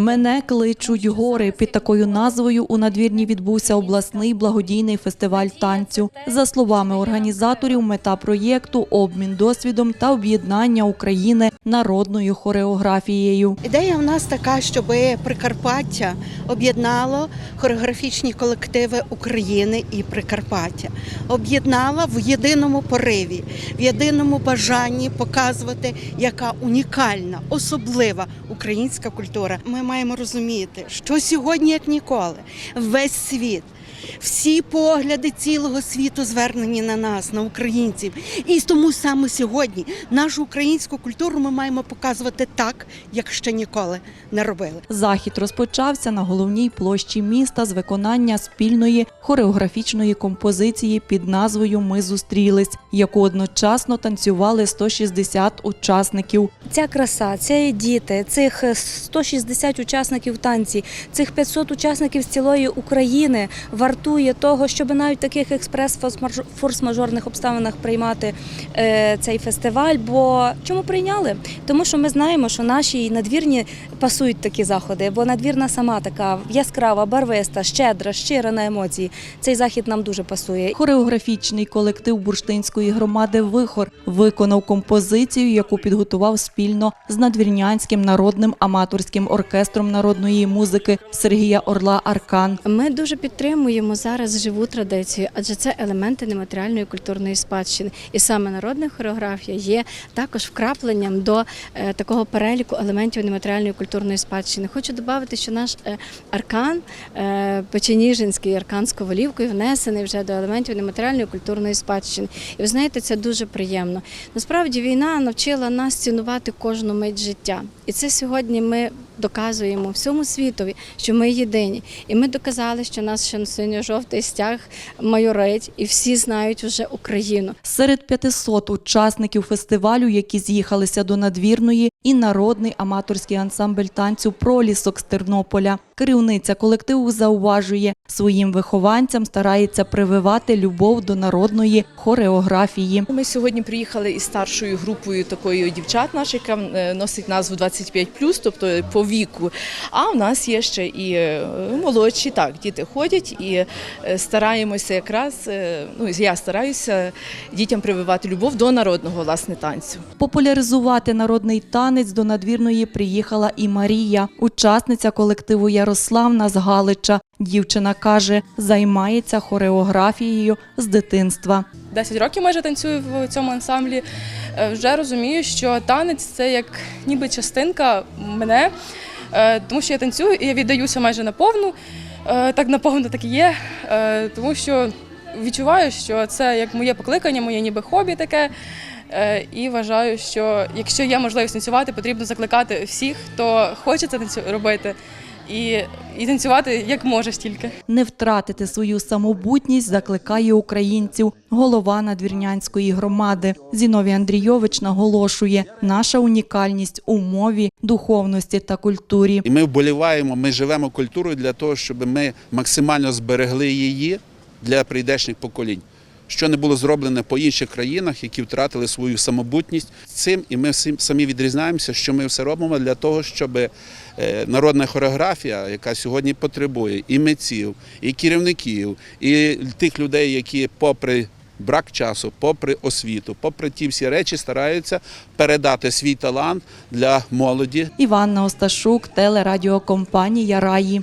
Мене кличуть гори. Під такою назвою у надвірні відбувся обласний благодійний фестиваль танцю. За словами організаторів, мета проєкту обмін досвідом та об'єднання України народною хореографією. Ідея в нас така, щоб Прикарпаття об'єднало хореографічні колективи України і Прикарпаття, об'єднала в єдиному пориві, в єдиному бажанні показувати, яка унікальна, особлива українська культура. Ми маємо розуміти, що сьогодні, як ніколи, весь світ. Всі погляди цілого світу звернені на нас, на українців. І тому саме сьогодні нашу українську культуру ми маємо показувати так, як ще ніколи не робили. Захід розпочався на головній площі міста з виконання спільної хореографічної композиції під назвою Ми зустрілись, яку одночасно танцювали 160 учасників. Ця краса, ці діти, цих 160 учасників танці, цих 500 учасників з цілої України вартує того, щоб навіть в таких експрес-форс-мажорних обставинах приймати е, цей фестиваль. Бо чому прийняли? Тому що ми знаємо, що наші надвірні пасують такі заходи, бо надвірна сама така яскрава, барвиста, щедра, щира на емоції. Цей захід нам дуже пасує. Хореографічний колектив бурштинської громади Вихор виконав композицію, яку підготував спільно з надвірнянським народним аматорським оркестром народної музики Сергія Орла Аркан. Ми дуже підтримуємо зараз живу традицію, адже це елементи нематеріальної культурної спадщини. І саме народна хореографія є також вкрапленням до е, такого переліку елементів нематеріальної культурної спадщини. Хочу додати, що наш е, аркан е, печеніжинський аркан з ковалівкою внесений вже до елементів нематеріальної культурної спадщини. І ви знаєте, це дуже приємно. Насправді війна навчила нас цінувати кожну мить життя. І це сьогодні ми доказуємо всьому світові, що ми єдині. І ми доказали, що наш ще синьо-жовтий стяг майорить, і всі знають вже Україну. Серед 500 учасників фестивалю, які з'їхалися до надвірної, і народний аматорський ансамбль танцю Пролісок з Тернополя. Керівниця колективу зауважує, своїм вихованцям старається прививати любов до народної хореографії. Ми сьогодні приїхали із старшою групою такою дівчат наших, яка е, носить назву 25+, тобто по віку. А в нас є ще і е, молодші, так, діти ходять і е, стараємося якраз, ну я стараюся дітям прививати любов до народного власне танцю. Популяризувати народний танець до надвірної приїхала і Марія, учасниця колективу Ярославна з Галича. Дівчина каже, займається хореографією з дитинства. 10 років майже танцюю в цьому ансамблі. Е, Вже розумію, що танець це як ніби частинка мене, е, тому що я танцюю і я віддаюся майже наповну. Е, Так наповну так і є, тому що відчуваю, що це як моє покликання, моє ніби хобі таке. І вважаю, що якщо є можливість танцювати, потрібно закликати всіх, хто хоче це робити, і, і танцювати як може стільки. Не втратити свою самобутність закликає українців голова надвірнянської громади. Зіновій Андрійович наголошує, наша унікальність у мові, духовності та культурі. І ми вболіваємо, ми живемо культурою для того, щоб ми максимально зберегли її для прийдешніх поколінь. Що не було зроблено по інших країнах, які втратили свою самобутність цим, і ми самі відрізняємося, що ми все робимо для того, щоб е, народна хореографія, яка сьогодні потребує і митців, і керівників, і тих людей, які, попри брак часу, попри освіту, попри ті всі речі, стараються передати свій талант для молоді, Іванна Осташук, телерадіокомпанія Раї.